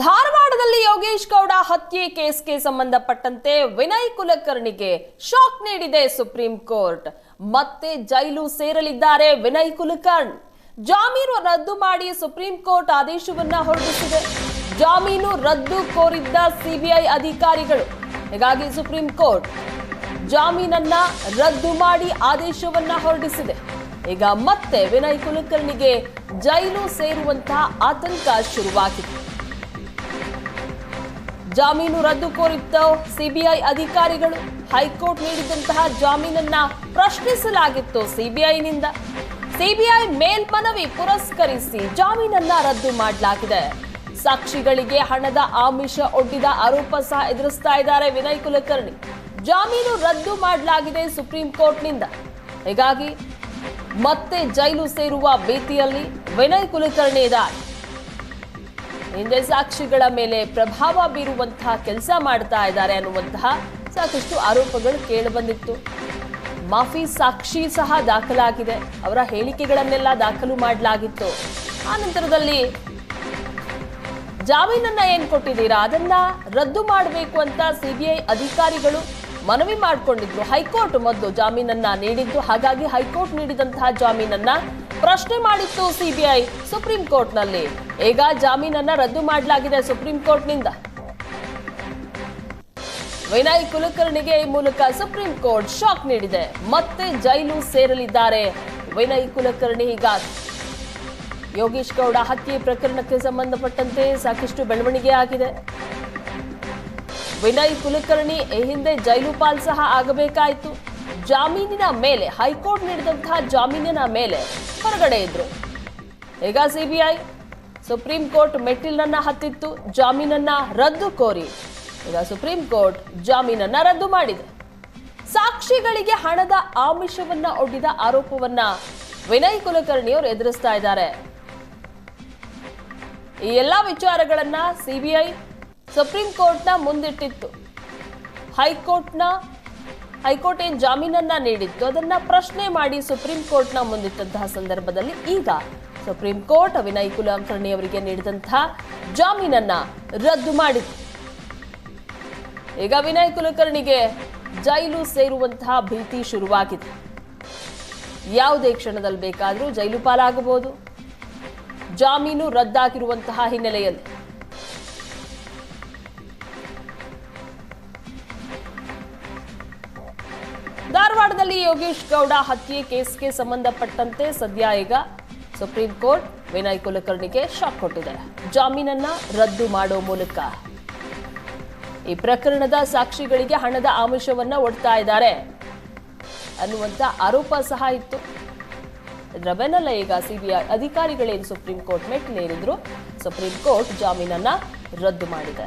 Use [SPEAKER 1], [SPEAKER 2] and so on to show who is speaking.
[SPEAKER 1] ಧಾರವಾಡದಲ್ಲಿ ಯೋಗೇಶ್ ಗೌಡ ಹತ್ಯೆ ಕೇಸ್ಗೆ ಸಂಬಂಧಪಟ್ಟಂತೆ ವಿನಯ್ ಕುಲಕರ್ಣಿಗೆ ಶಾಕ್ ನೀಡಿದೆ ಸುಪ್ರೀಂ ಕೋರ್ಟ್. ಮತ್ತೆ ಜೈಲು ಸೇರಲಿದ್ದಾರೆ ವಿನಯ್ ಕುಲಕರ್ಣ್. ಜಾಮೀನು ರದ್ದು ಮಾಡಿ ಸುಪ್ರೀಂ ಕೋರ್ಟ್ ಆದೇಶವನ್ನ ಹೊರಡಿಸಿದೆ. ಜಾಮೀನು ರದ್ದು ಕೋರಿದ್ದ ಸಿಬಿಐ ಅಧಿಕಾರಿಗಳು. ಹೀಗಾಗಿ ಸುಪ್ರೀಂ ಕೋರ್ಟ್ ಜಾಮೀನನ್ನ ರದ್ದು ಮಾಡಿ ಆದೇಶವನ್ನ ಹೊರಡಿಸಿದೆ. ಈಗ ಮತ್ತೆ ವಿನಯ್ ಕುಲಕರ್ಣಿಗೆ ಜೈಲು ಸೇರುವಂತಹ ಆತಂಕ ಶುರುವಾಗಿದೆ. ಜಾಮೀನು ರದ್ದು ಕೋರಿದ್ದ ಸಿಬಿಐ ಅಧಿಕಾರಿಗಳು ಹೈಕೋರ್ಟ್ ನೀಡಿದಂತಹ ಜಾಮೀನನ್ನ ಪ್ರಶ್ನಿಸಲಾಗಿತ್ತು ಸಿಬಿಐನಿಂದ. ಸಿಬಿಐ ಮೇಲ್ಮನವಿ ಪುರಸ್ಕರಿಸಿ ಜಾಮೀನನ್ನ ರದ್ದು ಮಾಡಲಾಗಿದೆ. ಸಾಕ್ಷಿಗಳಿಗೆ ಹಣದ ಆಮಿಷ ಒಡ್ಡಿದ ಆರೋಪ ಸಹ ಎದುರಿಸ್ತಾ ಇದ್ದಾರೆ ವಿನಯ್ ಕುಲಕರ್ಣಿ. ಜಾಮೀನು ರದ್ದು ಮಾಡಲಾಗಿದೆ ಸುಪ್ರೀಂ ಕೋರ್ಟ್ನಿಂದ. ಹೀಗಾಗಿ ಮತ್ತೆ ಜೈಲು ಸೇರುವ ಭೀತಿಯಲ್ಲಿ ವಿನಯ್ ಕುಲಕರ್ಣಿ ಇದ್ದಾರೆ. ಹಿಂದೆ ಸಾಕ್ಷಿಗಳ ಮೇಲೆ ಪ್ರಭಾವ ಬೀರುವಂತಹ ಕೆಲಸ ಮಾಡ್ತಾ ಇದ್ದಾರೆ ಅನ್ನುವಂತಹ ಸಾಕಷ್ಟು ಆರೋಪಗಳು ಕೇಳಿಬಂದಿತ್ತು ಮಾಫಿ ಸಾಕ್ಷಿ ಸಹ ದಾಖಲಾಗಿದೆ. ಅವರ ಹೇಳಿಕೆಗಳನ್ನೆಲ್ಲ ದಾಖಲು ಮಾಡಲಾಗಿತ್ತು. ಆ ನಂತರದಲ್ಲಿ ಜಾಮೀನನ್ನ ಏನ್ ಕೊಟ್ಟಿದ್ದೀರಾ? ಅದನ್ನ ರದ್ದು ಮಾಡಬೇಕು ಅಂತ ಸಿಬಿಐ ಅಧಿಕಾರಿಗಳು ಮನವಿ ಮಾಡಿಕೊಂಡಿದ್ರು. ಹೈಕೋರ್ಟ್ ಮೊದಲು ಜಾಮೀನನ್ನ ನೀಡಿದ್ದು, ಹಾಗಾಗಿ ಹೈಕೋರ್ಟ್ ನೀಡಿದಂತಹ ಜಾಮೀನನ್ನ ಪ್ರಶ್ನೆ ಮಾಡಿತ್ತು ಸಿಬಿಐ ಸುಪ್ರೀಂ ಕೋರ್ಟ್ನಲ್ಲಿ. ಈಗ ಜಾಮೀನನ್ನ ರದ್ದು ಮಾಡಲಾಗಿದೆ ಸುಪ್ರೀಂ ಕೋರ್ಟ್ನಿಂದ. ವಿನಯ್ ಕುಲಕರ್ಣಿಗೆ ಈ ಮೂಲಕ ಸುಪ್ರೀಂ ಕೋರ್ಟ್ ಶಾಕ್ ನೀಡಿದೆ. ಮತ್ತೆ ಜೈಲು ಸೇರಲಿದ್ದಾರೆ ವಿನಯ್ ಕುಲಕರ್ಣಿ ಈಗ. ಯೋಗೀಶ್ ಗೌಡ ಹತ್ಯೆ ಪ್ರಕರಣಕ್ಕೆ ಸಂಬಂಧಪಟ್ಟಂತೆ ಸಾಕಷ್ಟು ಬೆಳವಣಿಗೆ ಆಗಿದೆ. ವಿನಯ್ ಕುಲಕರ್ಣಿ ಈ ಹಿಂದೆ ಜೈಲು ಪಾಲ್ ಸಹ ಆಗಬೇಕಾಯಿತು. ಜಾಮೀನಿನ ಮೇಲೆ ಹೈಕೋರ್ಟ್ ನೀಡಿದಂತಹ ಜಾಮೀನಿನ ಮೇಲೆ ಹೊರಗಡೆ ಇದ್ರು. ಈಗ ಸಿಬಿಐ ಸುಪ್ರೀಂ ಕೋರ್ಟ್ ಮೆಟ್ಟಿಲನ್ನ ಹತ್ತಿತ್ತು, ಜಾಮೀನನ್ನ ರದ್ದು ಕೋರಿ. ಈಗ ಸುಪ್ರೀಂ ಕೋರ್ಟ್ ಜಾಮೀನನ್ನ ರದ್ದು ಮಾಡಿದೆ. ಸಾಕ್ಷಿಗಳಿಗೆ ಹಣದ ಆಮಿಷವನ್ನ ಒಡ್ಡಿದ ಆರೋಪವನ್ನ ವಿನಯ್ ಕುಲಕರ್ಣಿ ಅವರು ಎದುರಿಸ್ತಾ ಇದ್ದಾರೆ. ಈ ಎಲ್ಲಾ ವಿಚಾರಗಳನ್ನ ಸಿಬಿಐ ಸುಪ್ರೀಂ ಕೋರ್ಟ್ನ ಮುಂದಿಟ್ಟಿತ್ತು. ಹೈಕೋರ್ಟ್ನ ಹೈಕೋರ್ಟ್ ಏನ್ ಜಾಮೀನನ್ನ ನೀಡಿತ್ತು. ಅದನ್ನ ಪ್ರಶ್ನೆ ಮಾಡಿ ಸುಪ್ರೀಂ ಕೋರ್ಟ್ನ ಮುಂದಿಟ್ಟಂತಹ ಸಂದರ್ಭದಲ್ಲಿ ಈಗ ಸುಪ್ರೀಂ ಕೋರ್ಟ್ ವಿನಯ್ ಕುಲಕರ್ಣಿ ಅವರಿಗೆ ನೀಡಿದಂತಹ ಜಾಮೀನನ್ನ ರದ್ದು ಮಾಡಿತ್ತು. ಈಗ ವಿನಯ್ ಕುಲಕರ್ಣಿಗೆ ಜೈಲು ಸೇರುವಂತಹ ಭೀತಿ ಶುರುವಾಗಿದೆ. ಯಾವುದೇ ಕ್ಷಣದಲ್ಲಿ ಬೇಕಾದರೂ ಜೈಲು ಪಾಲಾಗಬಹುದು. ಜಾಮೀನು ರದ್ದಾಗಿರುವಂತಹ ಹಿನ್ನೆಲೆಯಲ್ಲಿ. ಧಾರವಾಡದಲ್ಲಿ ಯೋಗೇಶ್ ಗೌಡ ಹತ್ಯೆ ಕೇಸ್ಗೆ ಸಂಬಂಧಪಟ್ಟಂತೆ ಸದ್ಯ ಈಗ ಸುಪ್ರೀಂ ಕೋರ್ಟ್ ವಿನಯ್ ಕುಲಕರ್ಣಿಗೆ ಶಾಕ್ ಕೊಟ್ಟಿದೆ. ಜಾಮೀನನ್ನ ರದ್ದು ಮಾಡೋ ಮೂಲಕ ಈ ಪ್ರಕರಣದ ಸಾಕ್ಷಿಗಳಿಗೆ ಹಣದ ಆಮಿಷವನ್ನ ಒಡ್ತಾ ಇದ್ದಾರೆ. ಅನ್ನುವಂತ ಆರೋಪ ಸಹ ಇತ್ತು. ಇದರ ಬೆನ್ನಲ್ಲ ಈಗ ಸಿಬಿಐ ಅಧಿಕಾರಿಗಳೇನು ಸುಪ್ರೀಂ ಕೋರ್ಟ್ ಮೆಟ್ಟಿಲೇರಿದ್ರು, ಸುಪ್ರೀಂ ಕೋರ್ಟ್ ಜಾಮೀನನ್ನ ರದ್ದು ಮಾಡಿದೆ.